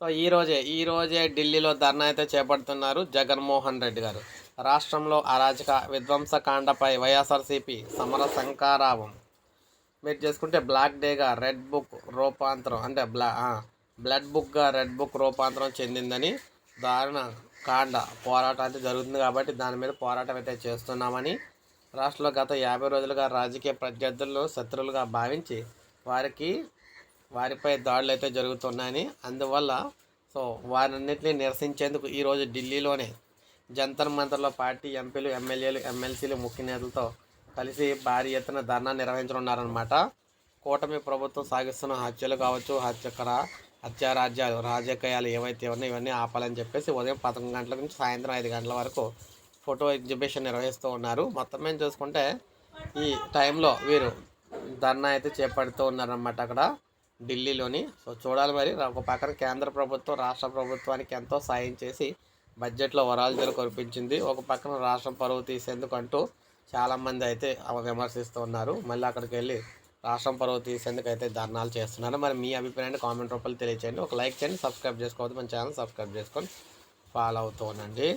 So ఈ రోజే ఈ రోజే ఢిల్లీలో ధర్నా అయితే చేపడుతున్నారు జగన్మోహన్ రెడ్డి గారు. రాష్ట్రంలో అరాచక విధ్వంసకాండపై వైఎస్ఆర్సీపీ సమర శంకారావం మీరు చేసుకుంటే బ్లాక్ డేగా రెడ్ బుక్ రూపాంతరం అంటే బ్లా బ్లడ్ బుక్గా రెడ్ బుక్ రూపాంతరం చెందిందని దారుణ కాండ పోరాటం అయితే జరుగుతుంది కాబట్టి దాని మీద పోరాటం అయితే చేస్తున్నామని రాష్ట్రంలో గత యాభై రోజులుగా రాజకీయ ప్రత్యర్థులను శత్రువులుగా భావించి వారికి వారిపై దాడులు అయితే జరుగుతున్నాయని. అందువల్ల సో వారన్నింటినీ నిరసించేందుకు ఈరోజు ఢిల్లీలోనే జంతర్ మంతర్లో పార్టీ ఎంపీలు ఎమ్మెల్యేలు ఎమ్మెల్సీలు ముఖ్య నేతలతో కలిసి భారీ ఎత్తున ధర్నా నిర్వహించనున్నారనమాట కూటమి ప్రభుత్వం సాగిస్తున్న హత్యలు కావచ్చు హత్యకర హత్యారాజ్యాలు రాజకీయాలు ఏవైతే ఉన్నాయో ఇవన్నీ ఆపాలని చెప్పేసి ఉదయం పదకొండు గంటల నుంచి సాయంత్రం ఐదు గంటల వరకు ఫోటో ఎగ్జిబిషన్ నిర్వహిస్తూ ఉన్నారు. మొత్తం ఏం చూసుకుంటే ఈ టైంలో వీరు ధర్నా అయితే చేపడుతూ ఉన్నారన్నమాట అక్కడ. ఢిల్లీలోని. సో చూడాలి మరి. ఒక పక్కన కేంద్ర ప్రభుత్వం రాష్ట్ర ప్రభుత్వానికి ఎంతో సాయం చేసి బడ్జెట్లో వరాలు కురిపించింది. ఒక పక్కన రాష్ట్రం పరువు తీసేందుకు అంటూ చాలామంది అయితే విమర్శిస్తూ ఉన్నారు. మళ్ళీ అక్కడికి వెళ్ళి రాష్ట్రం పరువు తీసేందుకు అయితే ధర్నాలు చేస్తున్నారు. మరి మీ అభిప్రాయాన్ని కామెంట్ రూపంలో తెలియచేయండి. ఒక లైక్ చేయండి సబ్స్క్రైబ్ చేసుకోవద్దు. మన ఛానల్ సబ్స్క్రైబ్ చేసుకొని ఫాలో అవుతూ ఉండండి.